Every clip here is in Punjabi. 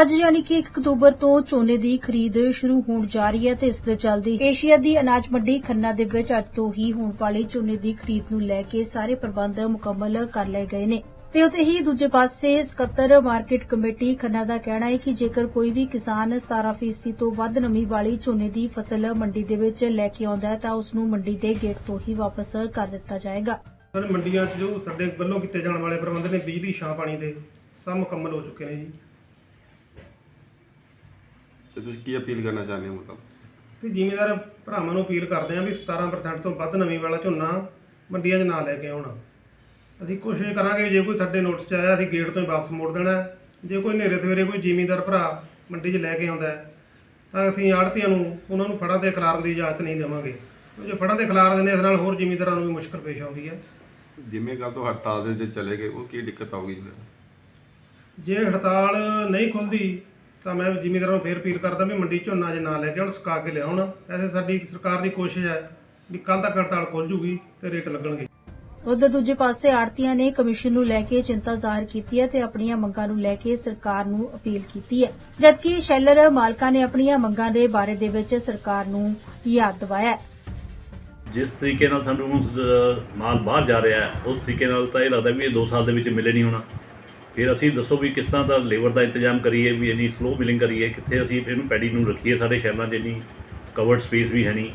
ਅੱਜ ਯਾਨੀ ਕਿ 1 ਅਕਤੂਬਰ ਤੋਂ ਝੋਨੇ ਦੀ ਖਰੀਦ ਸ਼ੁਰੂ ਹੋਣ ਜਾ ਰਹੀ ਹੈ ਤੇ ਇਸ ਦੇ ਚੱਲਦੇ ਏਸ਼ੀਆ ਦੀ ਅਨਾਜ ਮੰਡੀ ਖੰਨਾ ਦੇ ਵਿੱਚ ਅੱਜ ਤੋਂ ਹੀ ਹੋਣ ਵਾਲੀ ਝੋਨੇ ਦੀ ਖਰੀਦ ਨੂੰ ਲੈ ਕੇ ਸਾਰੇ ਪ੍ਰਬੰਧ ਮੁਕੰਮਲ ਕਰ ਲਏ ਗਏ ਨੇ। ਤੇ ਉਤੇ ਹੀ ਦੂਜੇ ਪਾਸੇ ਸਕੱਤਰ ਮਾਰਕੀਟ ਕਮੇਟੀ ਖੰਨਾ ਦਾ ਕਹਿਣਾ ਹੈ ਕਿ ਜੇਕਰ ਕੋਈ ਵੀ ਕਿਸਾਨ 17% ਤੋਂ ਵੱਧ ਨਮੀ ਵਾਲੀ ਝੋਨੇ ਦੀ ਫਸਲ ਮੰਡੀ ਦੇ ਵਿੱਚ ਲੈ ਕੇ ਆਉਂਦਾ ਹੈ ਤਾਂ ਉਸ ਨੂੰ ਮੰਡੀ ਦੇ ਗੇਟ ਤੋਂ ਹੀ ਵਾਪਸ ਕਰ ਦਿੱਤਾ ਜਾਏਗਾ। ਮੰਡੀਆਂ 'ਚ ਜੋ ਸਾਡੇ ਵੱਲੋਂ ਕੀਤੇ ਜਾਣ ਵਾਲੇ ਪ੍ਰਬੰਧ ਨੇ, ਬਿਜਲੀ, ਛਾਂ ਪਾਣੀ ਦੇ, ਸਭ ਮੁਕੰਮਲ ਹੋ ਚੁੱਕੇ ਨੇ ਜੀ। ਤੇ ਤੁਸੀਂ ਕੀ ਅਪੀਲ ਕਰਨਾ ਚਾਹੁੰਦੇ ਹੋ ਮਤਲਬ? ਤੇ ਜ਼ਿਮੀਦਾਰ ਭਰਾਵਾਂ ਨੂੰ ਅਪੀਲ ਕਰਦੇ ਹਾਂ ਵੀ 17% ਤੋਂ ਵੱਧ ਨਮੀ ਵਾਲਾ ਝੋਨਾ ਮੰਡੀਆਂ 'ਚ ਨਾ ਲੈ ਕੇ ਆਉਣ। ਅਸੀਂ ਕੋਸ਼ਿਸ਼ ਕਰਾਂਗੇ ਵੀ ਜੇ ਕੋਈ ਸਾਡੇ ਨੋਟਿਸ 'ਚ ਆਇਆ ਅਸੀਂ ਗੇਟ ਤੋਂ ਹੀ ਵਾਪਸ ਮੋੜ ਦੇਣਾ। ਜੇ ਕੋਈ ਹਨੇਰੇ ਸਵੇਰੇ ਕੋਈ ਜ਼ਿਮੀਦਾਰ ਭਰਾ ਮੰਡੀ 'ਚ ਲੈ ਕੇ ਆਉਂਦਾ ਤਾਂ ਅਸੀਂ ਆੜਤੀਆਂ ਨੂੰ ਉਹਨਾਂ ਨੂੰ ਫੜਾਂ ਤੇ ਖਿਲਾਰਨ ਦੀ ਇਜਾਜ਼ਤ ਨਹੀਂ ਦੇਵਾਂਗੇ। ਜੇ ਫੜਾਂ ਤੇ ਖਿਲਾਰ ਦਿੰਦੇ ਇਸ ਨਾਲ ਹੋਰ ਜ਼ਿਮੀਦਾਰਾਂ ਨੂੰ ਵੀ ਮੁਸ਼ਕਲ ਪੇਸ਼ ਆਉਂਦੀ ਹੈ। ਜਿਵੇਂ ਤੋਂ ਹੜਤਾਲ ਦੇ ਜੇ ਚਲੇ ਗਏ ਉਹ ਕੀ ਦਿੱਕਤ ਫਿਰ? ਜੇ ਹੜਤਾਲ ਨਹੀਂ ਖੁੱਲਦੀ ਤਾਂ ਮੈਂ ਜ਼ਿਮੀਂਦਾਰਾਂ ਨੂੰ ਫੇਰ ਅਪੀਲ ਕਰਦਾ ਵੀ ਮੰਡੀ ਝੋਨਾ ਜੇ ਨਾ ਲੈ ਕੇ ਆਉਣ ਸੁਕਾ ਕੇ ਲਿਆਉਣ। ਐਸੇ ਸਾਡੀ ਸਰਕਾਰ ਦੀ ਕੋਸ਼ਿਸ਼ ਹੈ ਵੀ ਕੱਲ ਤੱਕ ਹੜਤਾਲ ਖੁੱਲ ਜੂਗੀ ਤੇ ਰੇਟ ਲੱਗਣਗੇ। ਉਧਰ ਦੂਜੇ ਪਾਸੇ ਆੜਤੀਆਂ ਨੇ ਕਮਿਸ਼ਨ ਨੂੰ ਲੈ ਕੇ ਚਿੰਤਾ ਜ਼ਾਹਰ ਕੀਤੀ ਹੈ ਤੇ ਆਪਣੀਆਂ ਮੰਗਾਂ ਨੂੰ ਲੈ ਕੇ ਸਰਕਾਰ ਨੂੰ ਅਪੀਲ ਕੀਤੀ ਹੈ। ਜਦਕਿ ਸ਼ੈਲਰ ਮਾਲਕਾਂ ਨੇ ਆਪਣੀਆਂ ਮੰਗਾਂ ਦੇ ਬਾਰੇ ਦੇ ਵਿੱਚ ਸਰਕਾਰ ਨੂੰ ਯਾਦ ਦਿਵਾਇਆ ਜਿਸ ਤਰੀਕੇ ਨਾਲ ਸਾਨੂੰ ਮਾਲ ਬਾਹਰ ਜਾ ਰਿਹਾ ਹੈ ਉਸ ਤਰੀਕੇ ਨਾਲ ਤਾਂ ਇਹ ਲੱਗਦਾ ਵੀ ਇਹ 2 ਸਾਲ ਦੇ ਵਿੱਚ ਮਿਲੇ ਨਹੀਂ ਹੋਣਾ। ਫਿਰ ਅਸੀਂ ਦੱਸੋ ਵੀ ਕਿਸ ਤਰ੍ਹਾਂ ਦਾ ਲੇਬਰ ਦਾ ਇੰਤਜ਼ਾਮ ਕਰੀਏ ਵੀ ਇੰਨੀ ਸਲੋ ਮਿਲਿੰਗ ਕਰੀਏ ਕਿੱਥੇ ਅਸੀਂ ਇਹਨੂੰ ਪੈਡੀ ਨੂੰ ਰੱਖੀਏ ਸਾਡੇ ਸ਼ਹਿਰਾਂ 'ਚ ਇੰਨੀ ਕਵਰਡ ਸਪੇਸ ਵੀ ਹੈ ਨਹੀਂ।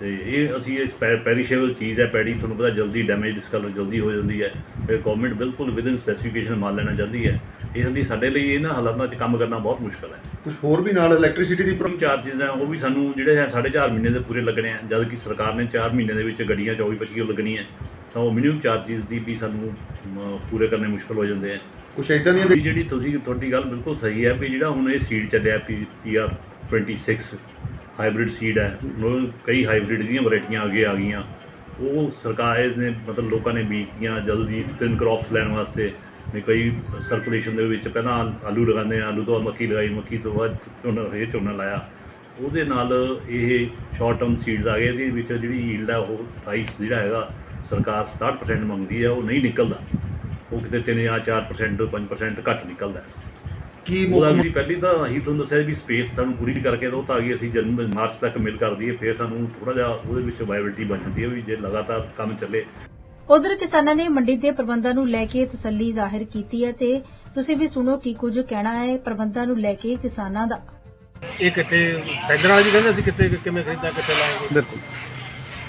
ਤੇ ਇਹ ਅਸੀਂ ਇਸ ਪੈਰੀਸ਼ੇਬਲ ਚੀਜ਼ ਹੈ ਪੈਡੀ ਤੁਹਾਨੂੰ ਪਤਾ ਜਲਦੀ ਡੈਮੇਜ ਡਿਸਕਲਰ ਜਲਦੀ ਹੋ ਜਾਂਦੀ ਹੈ। ਫਿਰ ਗਵਰਨਮੈਂਟ ਬਿਲਕੁਲ ਵਿਦਿਨ ਸਪੈਸੀਫਿਕੇਸ਼ਨ ਮਾਲ ਲੈਣਾ ਚਾਹੁੰਦੀ ਹੈ। ਇਸ ਲਈ ਸਾਡੇ ਲਈ ਇਹਨਾਂ ਹਾਲਾਤਾਂ 'ਚ ਕੰਮ ਕਰਨਾ ਬਹੁਤ ਮੁਸ਼ਕਲ ਹੈ। ਕੁਝ ਹੋਰ ਵੀ ਨਾਲ ਇਲੈਕਟ੍ਰਿਸਿਟੀ ਦੀ ਪ੍ਰੋਗਰਾਮ ਚਾਰजेस ਆ ਉਹ ਵੀ ਸਾਨੂੰ ਜਿਹੜੇ ਹੈ 4.5 ਮਹੀਨੇ ਦੇ ਪੂਰੇ ਲੱਗਣੇ ਆ ਜਦ ਕਿ ਸਰਕਾਰ ਨੇ 4 ਮਹੀਨੇ ਦੇ ਵਿੱਚ ਗੱਡੀਆਂ 24 25 ਲੱਗਣੀਆਂ। ਤਾਂ ਉਹ ਮਿਨੀਮਮ ਚਾਰजेस ਦੀ ਵੀ ਸਾਨੂੰ ਅਮ, ਪੂਰੇ ਕਰਨੇ ਮੁਸ਼ਕਲ ਹੋ ਜਾਂਦੇ ਆ। ਕੁਝ ਇਦਾਂ ਦੀਆਂ ਵੀ ਜਿਹੜੀ ਤੁਸੀਂ ਤੁਹਾਡੀ ਗੱਲ ਬਿਲਕੁਲ ਸਹੀ ਹੈ ਵੀ ਜਿਹੜਾ ਹੁਣ ਇਹ ਸੀਡ ਚੱਲਿਆ ਪੀਆਰ 26 ਹਾਈਬ੍ਰਿਡ ਸੀਡ ਹੈ ਉਹ ਕਈ ਹਾਈਬ੍ਰਿਡ ਦੀਆਂ ਵੈਰਾਈਟੀਆਂ ਅੱਗੇ ਆ ਗਈਆਂ। ਉਹ ਸਰਕਾਰ ਨੇ ਮਤਲਬ ਲੋਕਾਂ ਨੇ ਬੀਜੀਆਂ ਜਲਦੀ ਤਿੰਨ ਕ੍ਰੌਪਸ ਲੈਣ ਵਾਸਤੇ ਵੀ ਕਈ ਸਰਕੂਲੇਸ਼ਨ ਦੇ ਵਿੱਚ ਪਹਿਲਾਂ ਆਲੂ ਲਗਾਉਂਦੇ ਆ ਆਲੂ ਤੋਂ ਬਾਅਦ ਮੱਕੀ ਲਗਾਈ ਮੱਕੀ ਤੋਂ ਬਾਅਦ ਝੋਨਾ ਇਹ ਝੋਨਾ ਲਾਇਆ। ਉਹਦੇ ਨਾਲ ਇਹ ਸ਼ਾਰਟ ਟਰਮ ਸੀਡਸ ਆ ਗਏ ਇਹਦੇ ਵਿੱਚ ਜਿਹੜੀ ਯੀਲਡ ਹੈ ਉਹ ਪ੍ਰਾਈਸ ਜਿਹੜਾ ਹੈਗਾ ਸਰਕਾਰ 67% ਮੰਗਦੀ ਹੈ ਉਹ ਨਹੀਂ ਨਿਕਲਦਾ। ਉਹ ਕਿਤੇ 3 ਜਾਂ 4% 5% ਘੱਟ ਨਿਕਲਦਾ। ਹੈ ਕੀ ਮੁੱਖ ਵੀ ਪਹਿਲੀ ਤਾਂ ਅਸੀਂ ਤੁਹਾਨੂੰ ਦੱਸਿਆ ਵੀ ਸਪੇਸ ਸਾਨੂੰ ਪੂਰੀ ਕਰਕੇ ਦੋ ਤਾਂ ਕਿ ਅਸੀਂ ਜਨਵਰੀ ਮਾਰਚ ਤੱਕ ਮਿਲ ਕਰ ਦਈਏ ਫਿਰ ਸਾਨੂੰ ਥੋੜਾ ਜਿਹਾ ਉਹਦੇ ਵਿੱਚ ਵਾਇਬਿਲਿਟੀ ਬਣ ਜਾਂਦੀ ਹੈ ਵੀ ਜੇ ਲਗਾਤਾਰ ਕੰਮ ਚੱਲੇ। ਉਧਰ ਕਿਸਾਨਾਂ ਨੇ ਮੰਡੀ ਦੇ ਪ੍ਰਬੰਧਾਂ ਨੂੰ ਲੈ ਕੇ ਤਸੱਲੀ ਜ਼ਾਹਿਰ ਕੀਤੀ ਹੈ ਤੇ ਤੁਸੀਂ ਵੀ ਸੁਣੋ ਕੀ ਕੁਝ ਕਹਿਣਾ ਹੈ ਪ੍ਰਬੰਧਾਂ ਨੂੰ ਲੈ ਕੇ ਕਿਸਾਨਾਂ ਦਾ। ਇਹ ਕਿਤੇ ਵਾਲੇ ਵੀ ਕਹਿੰਦੇ ਅਸੀਂ ਕਿੱਥੇ ਕਿਵੇਂ ਖਰੀਦਾਂ ਕਿੱਥੇ ਲਾਏਂਗੇ ਬਿਲਕੁਲ।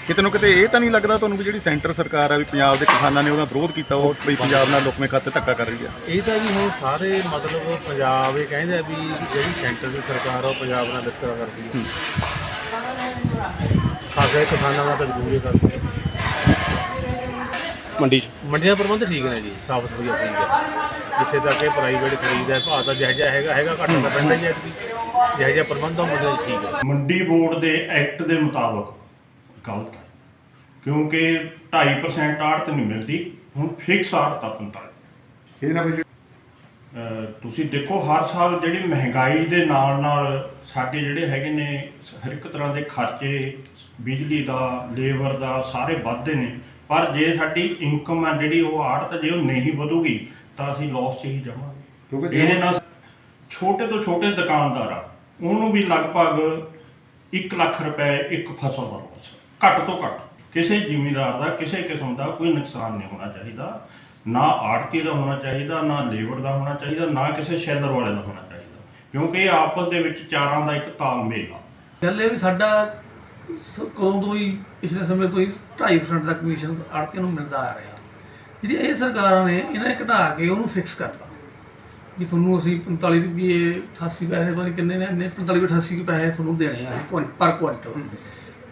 ਕਿਤੇ ਨਾ ਕਿਤੇ ਇਹ ਤਾਂ ਨਹੀਂ ਲੱਗਦਾ ਤੁਹਾਨੂੰ ਵੀ ਜਿਹੜੀ ਸੈਂਟਰ ਸਰਕਾਰ ਆ ਵੀ ਪੰਜਾਬ ਦੇ ਕਿਸਾਨਾਂ ਨੇ ਉਹਦਾ ਵਿਰੋਧ ਕੀਤਾ ਉਹ ਵੀ ਪੰਜਾਬ ਨਾਲ ਲੋਕਵੇਂ ਖਾਤੇ ਧੱਕਾ ਕਰ ਰਹੀ ਆ। ਇਹ ਤਾਂ ਜੀ ਹੁਣ ਸਾਰੇ ਮਤਲਬ ਪੰਜਾਬ ਇਹ ਕਹਿੰਦੇ ਆ ਵੀ ਜਿਹੜੀ ਸੈਂਟਰ ਦੀ ਸਰਕਾਰ ਆ ਉਹ ਪੰਜਾਬ ਨਾਲ ਵਿਤਕਰਾ ਕਰਦੀ ਹੈ ਖਾਸੇ ਕਿਸਾਨਾਂ ਦਾ ਤਾਂ ਜ਼ਰੂਰ ਹੀ ਕਰਦੀ ਹੈ ਮੰਡੀ ਮੰਡੀਆਂ ਦਾ ਪ੍ਰਬੰਧ ਠੀਕ ਨੇ ਜੀ ਸਾਫ਼ ਸਫ਼ਾਈ ਠੀਕ ਹੈ ਜਿੱਥੇ ਤੱਕ ਇਹ ਪ੍ਰਾਈਵੇਟ ਖਰੀਦ ਹੈ ਭਾਅ ਤਾਂ ਜਿਹੋ ਜਿਹਾ ਹੈਗਾ ਹੈਗਾ ਘੱਟ ਤਾਂ ਪੈਂਦਾ ਹੀ ਹੈ ਜੀ। ਜਿਹੋ ਜਿਹਾ ਪ੍ਰਬੰਧ ਆ ਉਹ ਮੰਡੀਆਂ 'ਚ ਠੀਕ ਹੈ ਮੰਡੀ ਬੋਰਡ ਦੇ ਐਕਟ ਦੇ ਮੁਤਾਬਕ ਗਲਤ ਹੈ ਕਿਉਂਕਿ 2.5% ਆੜਤ ਨਹੀਂ ਮਿਲਦੀ ਹੁਣ ਫਿਕਸ ਆੜਤ ਆ 45 ਇਹ ਨਾ ਵੀ ਅਹ ਤੁਸੀਂ ਦੇਖੋ ਹਰ ਸਾਲ ਜਿਹੜੀ ਮਹਿੰਗਾਈ ਦੇ ਨਾਲ ਨਾਲ ਸਾਡੇ ਜਿਹੜੇ ਹੈਗੇ ਨੇ ਹਰ ਇੱਕ ਤਰ੍ਹਾਂ ਦੇ ਖਰਚੇ ਬਿਜਲੀ ਦਾ ਲੇਬਰ ਦਾ ਸਾਰੇ ਵੱਧਦੇ ਨੇ। ਪਰ ਜੇ ਸਾਡੀ ਇਨਕਮ ਹੈ ਜਿਹੜੀ ਉਹ ਆੜਤ ਜੇ ਉਹ ਨਹੀਂ ਵਧੂਗੀ ਤਾਂ ਅਸੀਂ ਲਾਸ 'ਚ ਹੀ ਜਾਵਾਂਗੇ। ਕਿਉਂਕਿ ਇਹਦੇ ਜੇ ਨਾਲ ਛੋਟੇ ਤੋਂ ਛੋਟੇ ਦੁਕਾਨਦਾਰ ਆ ਉਹਨੂੰ ਵੀ ਲਗਭਗ 1 ਲੱਖ ਰੁਪਏ ਇੱਕ ਫਸਲ ਦਾ ਲੋਸ ਘੱਟ ਤੋਂ ਘੱਟ ਕਿਸੇ ਜ਼ਿਮੀਂਦਾਰ ਦਾ ਕਿਸੇ ਕਿਸਮ ਦਾ ਕੋਈ ਨੁਕਸਾਨ ਨਹੀਂ ਹੋਣਾ ਚਾਹੀਦਾ। ਨਾ ਆੜਤੀ ਦਾ ਹੋਣਾ ਚਾਹੀਦਾ ਨਾ ਲੇਬਰ ਦਾ ਹੋਣਾ ਚਾਹੀਦਾ ਨਾ ਕਿਸੇ ਸ਼ੈਲਰ ਵਾਲੇ ਦਾ ਹੋਣਾ ਚਾਹੀਦਾ। ਕਿਉਂਕਿ ਇਹ ਆਪਸ ਦੇ ਵਿੱਚ ਚਾਰਾਂ ਦਾ ਇੱਕ ਤਾਲਮੇਲ ਆ। ਗੱਲ ਇਹ ਵੀ ਸਾਡਾ ਸ- ਕਦੋਂ ਤੋਂ ਹੀ ਪਿਛਲੇ ਸਮੇਂ ਤੋਂ ਹੀ 2.5% ਦਾ ਕਮਿਸ਼ਨ ਆੜਤੀਆਂ ਨੂੰ ਮਿਲਦਾ ਆ ਰਿਹਾ। ਜਿਹੜੀ ਇਹ ਸਰਕਾਰਾਂ ਨੇ ਇਹਨਾਂ ਨੇ ਘਟਾ ਕੇ ਉਹਨੂੰ ਫਿਕਸ ਕਰਤਾ। ਵੀ ਤੁਹਾਨੂੰ ਅਸੀਂ 45 ਰੁਪਏ 88 ਪੈਸੇ ਪਤਾ ਨਹੀਂ ਕਿੰਨੇ ਨੇ ਇੰਨੇ 45 88 ਪੈਸੇ ਤੁਹਾਨੂੰ ਦੇਣੇ ਆ ਅਸੀਂ ਕੁਇੰ- ਪਰ ਕੁਇੰਟਲ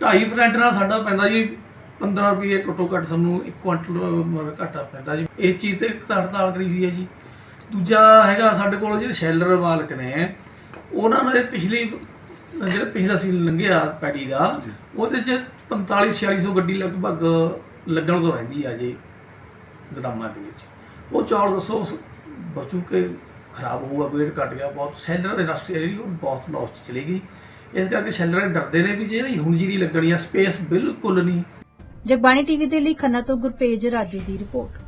2.5% ਨਾਲ ਸਾਡਾ ਪੈਂਦਾ ਜੀ 15 ਰੁਪਏ ਘੱਟੋ ਘੱਟ ਸਾਨੂੰ ਇੱਕ ਕੁਇੰਟਲ ਘਾਟਾ ਪੈਂਦਾ ਜੀ। ਇਸ ਚੀਜ਼ ਤੇ ਹੜਤਾਲ ਕਰੀ ਹੋਈ ਹੈ ਜੀ। ਦੂਜਾ ਹੈਗਾ ਸਾਡੇ ਕੋਲ ਜਿਹੜੇ ਸ਼ੈਲਰ ਮਾਲਕ ਨੇ ਉਹਨਾਂ ਨੇ ਪਿਛਲੀ ਜਿਹੜਾ ਪਿਛਲਾ ਸੀ ਲੰਘਿਆ ਪੈੜੀ ਦਾ ਉਹਦੇ ਚ 45 4600 ਗੱਡੀ ਲਗਭਗ ਲੱਗਣ ਤੋਂ ਰਹਿੰਦੀ ਆ ਜੀ ਗਦਾਮਾਂ ਦੇ ਵਿੱਚ। ਉਹ ਚੌਲ ਦੱਸੋ ਬਚੂ ਕੇ ਖਰਾਬ ਹੋਊਗਾ ਵੇਟ ਘਟ ਗਿਆ ਬਹੁਤ ਸੈਲਰ ਇੰਡਸਟਰੀ ਜਿਹੜੀ ਉਹ ਬਹੁਤ ਲਾਸ ਚ ਚਲੀ ਗਈ। ਇਸ ਕਰਕੇ ਸੈਲਰ ਡਰਦੇ ਨੇ ਵੀ ਜਿਹੜੀ ਹੁਣ ਜਿਹੜੀ ਲੱਗਣੀ ਆ ਸਪੇਸ ਬਿਲਕੁਲ ਨਹੀਂ। ਜਗਬਾਣੀ ਟੀਵੀ ਦੇ ਲਈ ਖੰਨਾ ਤੋਂ ਗੁਰਪੇਜ ਰਾਜੂ ਦੀ ਰਿਪੋਰਟ।